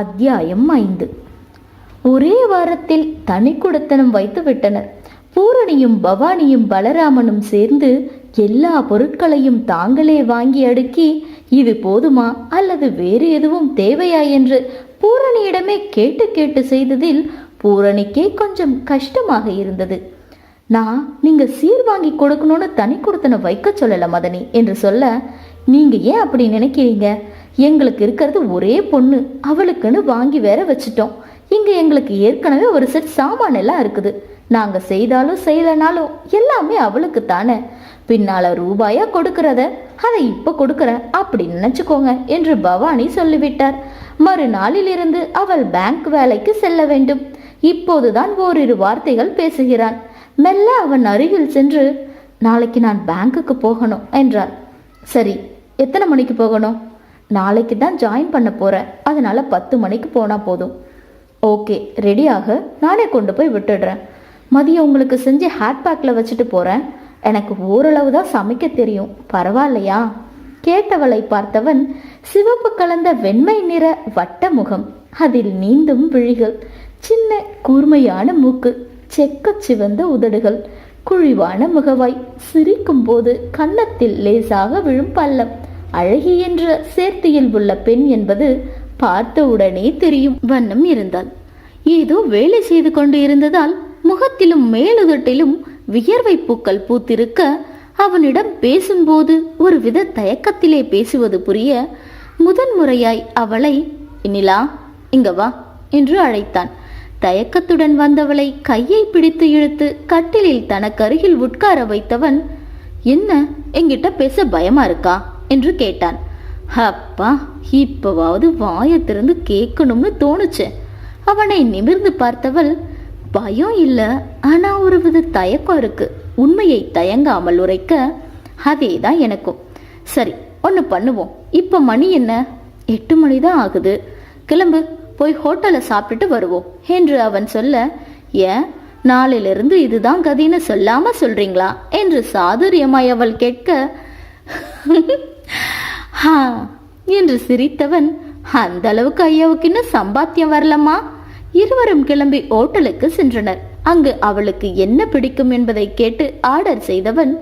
அத்தியாயம் ஐந்து. ஒரே வாரத்தில் தனி குடத்தனம் வைத்து விட்டனர். பூரணியும் பவானியும் பலராமனும் சேர்ந்து எல்லா பொருட்களையும் தாங்களே வாங்கி அடுக்கி இது போதுமா? அல்லது வேறு எதுவும் தேவையா? என்று பூரணியிடமே கேட்டு கேட்டு செய்ததில் பூரணிக்கே கொஞ்சம் கஷ்டமாக இருந்தது. நான் நீங்க சீர் வாங்கி கொடுக்கணும்னு தனி கொடுத்தனை வைக்க சொல்லல மதனி என்று சொல்ல நீங்க ஏன் அப்படி நினைக்கிறீங்க? எங்களுக்கு இருக்கிறது ஒரே பொண்ணு. அவளுக்குன்னு வாங்கி வேற வச்சிட்டோம். இங்கே எங்களுக்கு ஏற்கனவே ஒரு செட் சாமான் எல்லாம் இருக்குது. நாங்கள் செய்தாலும் செய்யலனாலும் எல்லாமே அவளுக்கு தானே. பின்னால ரூபாயா கொடுக்கறத? அதை இப்ப கொடுக்கறேன். அப்படி நினைச்சுக்கோங்க என்று பவானி சொல்லிவிட்டார். மறுநாளிலிருந்து அவள் பேங்க் வேலைக்கு செல்ல வேண்டும். இப்போதுதான் ஓரிரு வார்த்தைகள் பேசுகிறான். மெல்ல அவன் அருகில் சென்று நாளைக்கு நான் பேங்க்குக்கு போகணும் என்றாள் சரி எத்தனை மணிக்கு போகணும்? நாளைக்கு தான் ஜாயின் பண்ண போகிறேன் அதனால் பத்து மணிக்கு போனால் போதும். ஓகே ரெடியாக நானே கொண்டு போய் விட்டுடுறேன். மதியம் உங்களுக்கு செஞ்சு ஹேட் பேக்கில் வச்சுட்டு போகிறேன் எனக்கு ஓரளவு தான் சமைக்க தெரியும். பரவாயில்லையா? கேட்டவளை பார்த்தவன் சிவப்பு கலந்த வெண்மை நிற வட்ட முகம். அதில் நீந்தும் விழிகள். சின்ன கூர்மையான மூக்கு. செக்க சிவந்த உதடுகள். குழிவான முகவாய். சிரிக்கும் போது கன்னத்தில் லேசாக விழும் பள்ளம். அழகி என்ற சேர்த்தியில் உள்ள பெண் என்பது பார்த்தவுடனே தெரியும். வண்ணம் இருந்தாள். ஏதோ வேலை செய்து கொண்டு இருந்ததால் முகத்திலும் மேலுதட்டிலும் வியர்வை பூக்கள் பூத்திருக்க அவனிடம் பேசும்போது ஒரு வித தயக்கத்திலே பேசுவது புரிய முதன்முறையாய் அவளை நிலா இங்க வா என்று அழைத்தான். தயக்கத்துடன் வந்தவளை கையை பிடித்து இழுத்து கட்டிலில் தனக்கருகில் உட்கார வைத்தவன் என்ன என்கிட்ட பேச பயமா இருக்கா? என்று கேட்டான். அப்பா இப்பவாவது வாயை திறந்து கேட்கணும்னு தோணுச்சு. அவனை நிமிர்ந்து பார்த்தவள் பயம் இல்லை ஆனா ஒரு வித தயக்கம் இருக்கு. உண்மையை தயங்காமல் உரைக்க அதே தான் எனக்கும். சரி ஒன்று பண்ணுவோம். இப்போ மணி என்ன? எட்டு மணி தான் ஆகுது. கிளம்பு போய் ஹோட்டலில் சாப்பிட்டுட்டு வருவோம் என்று அவன் சொல்ல ஏன்? நாளிலிருந்து இதுதான் கதின்னு சொல்லாம சொல்றீங்களா? என்று சாதுரியமாய் அவள் கேட்க ஹா என்று சிரித்தவன் அந்த அளவுக்கு ஐயாவுக்கு இன்னும் சம்பாத்தியம் வரலமா இருவரும் கிளம்பி ஓட்டலுக்கு சென்றனர். அங்கு அவளுக்கு என்ன பிடிக்கும் என்பதை கேட்டு ஆர்டர் செய்தவன்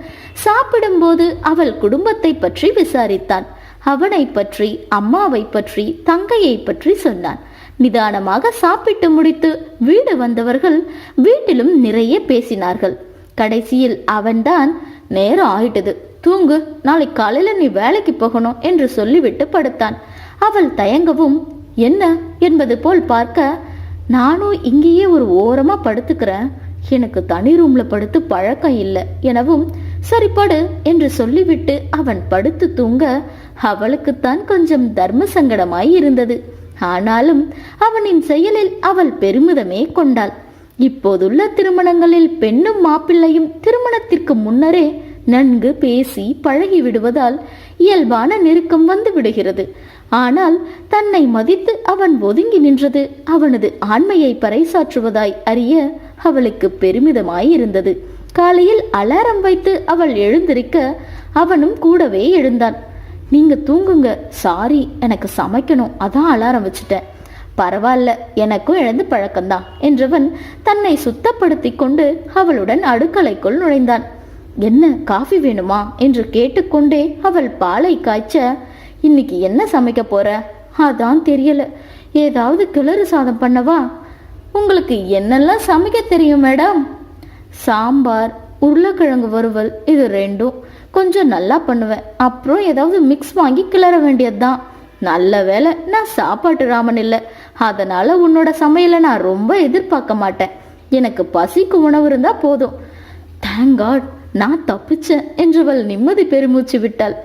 சாப்பிடும்போது அவள் குடும்பத்தை பற்றி விசாரித்தான். அவனை பற்றி அம்மாவை பற்றி தங்கையை பற்றி சொன்னான். நிதானமாக சாப்பிட்டு முடித்து வீடு வந்தவர்கள் வீட்டிலும் நிறைய பேசினார்கள். கடைசியில் அவன்தான் நேரம் ஆயிட்டது. தூங்கு நாளை காலையில நீ வேலைக்கு போகணும் என்று சொல்லிவிட்டு படுத்தான். அவள் தயங்கவும் என்ன? என்பது போல் பார்க்க நானும் இங்கேயே ஒரு ஓரமா படுத்துக்கிறேன். எனக்கு தனி ரூம்ல படுத்து பழக்கம் இல்லை எனவும் சரி படு என்று சொல்லிவிட்டு அவன் படுத்து தூங்க அவளுக்குத்தான் கொஞ்சம் தர்ம சங்கடமாய் இருந்தது. ஆனாலும் அவனின் செயலில் அவள் பெருமிதமே கொண்டாள். இப்போதுள்ள திருமணங்களில் பெண்ணும் மாப்பிள்ளையும் திருமணத்திற்கு முன்னரே நன்கு பேசி பழகி விடுவதால் இயல்பான நெருக்கம் வந்து விடுகிறது. ஆனால் தன்னை மதித்து அவன் ஒதுங்கி நின்றது அவனது ஆண்மையை பறைசாற்றுவதாய் அறிய அவளுக்கு பெருமிதமாய் இருந்தது காலையில் அலாரம் வைத்து அவள் எழுந்திருக்க அவனும் கூடவே எழுந்தான். நீங்க தூங்குங்க சாரி எனக்கு சமைக்கணும் அதான் அலாரம் வச்சுட்டேன். பரவாயில்ல எனக்கும் எழுந்து பழக்கம்தான் என்றவன் தன்னை சுத்தப்படுத்தி கொண்டு அவளுடன் அடுக்கலைக்குள் நுழைந்தான். என்ன காஃபி வேணுமா? என்று கேட்டுக்கொண்டே அவள் பாலை காய்ச்ச இன்னைக்கு என்ன சமைக்க போற? அதான் தெரியல. ஏதாவது கிளறு சாதம் பண்ணவா? உங்களுக்கு என்னெல்லாம் சமைக்க தெரியும் மேடம்? சாம்பார் உருளைக்கிழங்கு வறுவல் இது ரெண்டும். கொஞ்சம் நல்லா பண்ணுவேன். அப்புறம் ஏதாவது மிக்ஸ் வாங்கி கிளற வேண்டியதுதான். நல்ல வேலை நான் சாப்பாட்டு ராமன் இல்லை. அதனால உன்னோட சமையலை நான் ரொம்ப எதிர்பார்க்க மாட்டேன். எனக்கு பசிக்கு உணவு இருந்தா போதும். தேங்க் காட் நான் தப்பிச்சேன் என்றவள் நிம்மதி பெருமூச்சு விட்டாள்.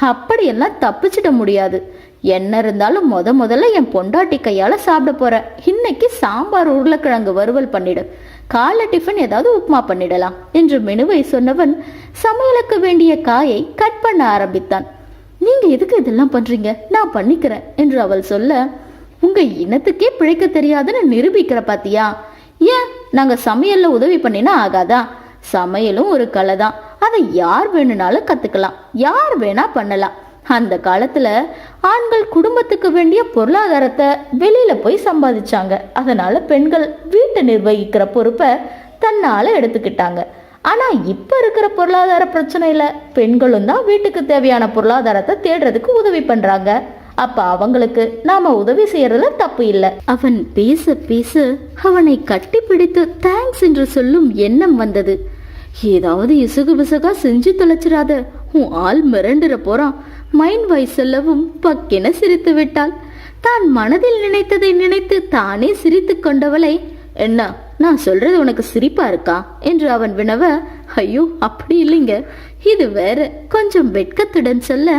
அப்படியெல்லாம் தப்பிச்சிட முடியாது. என்ன இருந்தாலும் முத முதல்ல என் பொண்டாட்டி கையால சாப்பிட போறேன். இன்னைக்கு சாம்பார் உருளைக்கிழங்கு வறுவல் பண்ணிடு. காலை டிஃபன் ஏதாவது உப்புமா பண்ணிடலாம் என்று மெனுவை சொன்னவன் சமையலுக்கு வேண்டிய காயை கட் பண்ண ஆரம்பித்தான். நீங்க எதுக்கு இதெல்லாம் பண்றீங்க? நான் பண்ணிக்கிறேன் என்று அவள் சொல்ல உங்க இனத்துக்கே பிழைக்க தெரியாதுன்னு நிரூபிக்கிற பாத்தியா? ஏன்? நாங்க சமையல்ல உதவி பண்ணினா ஆகாதா? சமையலும் ஒரு கலை தான். அதை யார் வேணும்னாலும் கத்துக்கலாம். யார் வேணா பண்ணலாம். அந்த காலத்துல ஆண்கள் குடும்பத்துக்கு வேண்டிய பொருளாதாரத்தை வெளியில போய் சம்பாதிச்சாங்க. அதனால பெண்கள் வீட்டை நிர்வகிக்கிற பொறுப்பை தன்னால எடுத்துக்கிட்டாங்க. ஆனா இப்ப இருக்கிற பொருளாதார பிரச்சனையில பெண்களும் தான் வீட்டுக்கு தேவையான பொருளாதாரத்தை தேடுறதுக்கு உதவி பண்றாங்க. அப்ப அவங்களுக்கு நாம உதவி செய்யறதுல தப்பு இல்ல. அவன் பேச பேச அவனை கட்டிப்பிடித்து தேங்க்ஸ் என்று சொல்லும் எண்ணம் வந்தது. ஏதாவது இசுகு பிசகா செஞ்சு தொலைச்சிடாத உன் ஆள் மிரண்டுற போறான். மைண்ட் வாய்ஸ் சொல்லவும் பக்கென சிரித்து விட்டாள். தான் மனதில் நினைத்ததை நினைத்து தானே சிரித்து கொண்டவளை என்ன நான் சொல்றது உனக்கு சிரிப்பா இருக்கா? என்று அவன் வினவ ஐயோ அப்படி இல்லைங்க. இது வேற கொஞ்சம் வெட்கத்துடன் சொல்ல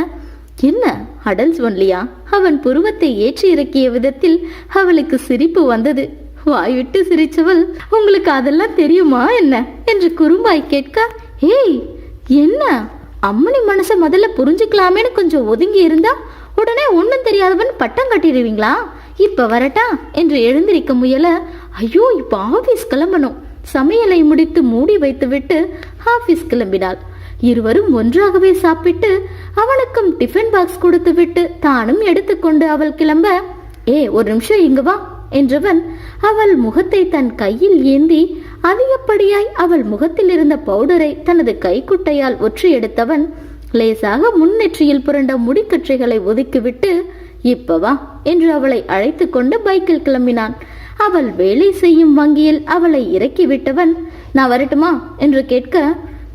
என்ன? அடல்ஸ் ஒன்லியா அவன் புருவத்தை ஏற்றி இறக்கிய விதத்தில் அவளுக்கு சிரிப்பு வந்தது. வாய்விட்டு சிரிச்சவள் உங்களுக்கு அதெல்லாம் தெரியுமா என்ன? என்று குறும்பாய் கேட்க ஏய் என்ன? அம்மனி மனசை முதல்ல புரிஞ்சுக்கலாமேன்னு கொஞ்சம் ஒதுங்கி இருந்தா உடனே ஒன்றும் தெரியாதவன் பட்டம் கட்டிடுவீங்களா? இப்ப வரட்டா? என்று எழுந்திருக்க முயல ஐயோ இப்ப ஆபீஸ் கிளம்பணும். சமையலை முடித்து மூடி வைத்துவிட்டு ஆபீஸ் கிளம்பினாள். இருவரும் ஒன்றாகவே சாப்பிட்டு அவனுக்கும் டிஃபன் பாக்ஸ் கொடுத்துவிட்டு தானும் எடுத்துக்கொண்டு அவள் கிளம்ப ஏ ஒரு நிமிஷம் இங்கு வா என்றவன் அவள் முகத்தை தன் கையில் ஏந்தி அதிகப்படியாய் அவள் முகத்தில் இருந்த பவுடரை தனது கைக்குட்டையால் ஒற்றி எடுத்தவன் லேசாக முன்னெற்றியில் புரண்ட முடிக்கற்றைகளை ஒதுக்கிவிட்டு இப்பவா என்று அவளை அழைத்து கொண்டு பைக்கில் கிளம்பினான். அவள் வேலை செய்யும் வங்கியில் அவளை இறக்கி விட்டவன் நான் வரட்டுமா? என்று கேட்க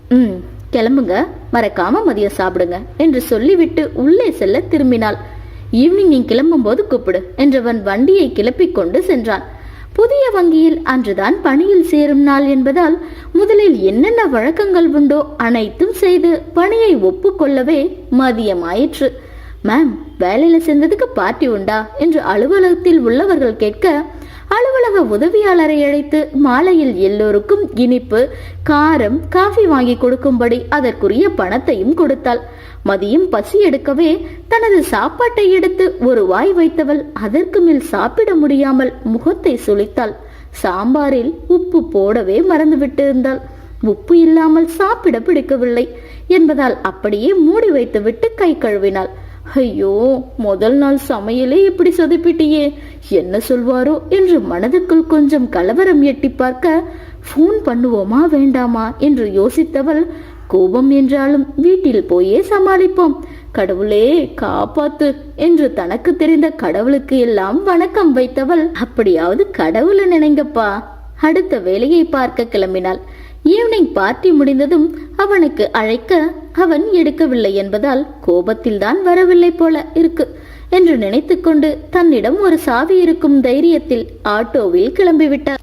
ம் கிளம்புங்க. மறக்காம மதியம் சாப்பிடுங்க என்று சொல்லிவிட்டு உள்ளே செல்ல திரும்பினாள். ஈவினிங் நீ கிளம்பும்போது கூப்பிடு என்றவன் வண்டியை கிளப்பிக் கொண்டு சென்றான். புதிய வங்கியில் அன்றுதான் பணியில் சேரும் நாள் என்பதால் முதலில் என்னென்ன வழக்கங்கள் உண்டோ அனைத்தும் செய்து பணியை ஒப்புக்கொள்ளவே மதியம் ஆயிற்று மேம் வேலையில சேர்ந்ததுக்கு பார்ட்டி உண்டா? என்று அலுவலகத்தில் உள்ளவர்கள் கேட்க அலுவலக உதவியாளரை அழைத்து மாலையில் எல்லோருக்கும் இனிப்பு காரம் காஃபி வாங்கி கொடுக்கும்படி அதற்குரிய பணத்தையும் கொடுத்தாள். மதியம் பசி எடுக்கவே தனது சாப்பாட்டை எடுத்து ஒரு வாய் வைத்தவள் அதற்கு மேல் சாப்பிட முடியாமல் முகத்தை சுளித்தாள். சாம்பாரில் உப்பு போடவே மறந்துவிட்டிருந்தாள் உப்பு இல்லாமல் சாப்பிட பிடிக்கவில்லை என்பதால் அப்படியே மூடி வைத்துவிட்டு கை கழுவினாள். ஐயோ முதல் நாள் சமையலே இப்படி சொதப்பிட்டியே. என்ன சொல்வாரோ என்று மனதுக்குள் கொஞ்சம் கலவரம் எட்டி பார்க்க ஃபோன் பண்ணுவோமா வேண்டாமா? என்று யோசித்தவள் கோபம் என்றாலும் வீட்டில் போயே சமாளிப்போம். கடவுளே காப்பாத்து என்று தனக்கு தெரிந்த கடவுளுக்கு எல்லாம் வணக்கம் வைத்தவள் அப்படியாவது கடவுளை நினைங்கப்பா. அடுத்த வேலையை பார்க்க கிளம்பினாள். ஈவினிங் பார்ட்டி முடிந்ததும் அவனுக்கு அழைக்க அவன் எடுக்கவில்லை என்பதால் கோபத்தில் தான் வரவில்லை போல இருக்கு என்று நினைத்துக்கொண்டு தன்னிடம் ஒரு சாவி இருக்கும் தைரியத்தில் ஆட்டோவில் கிளம்பிவிட்டார்.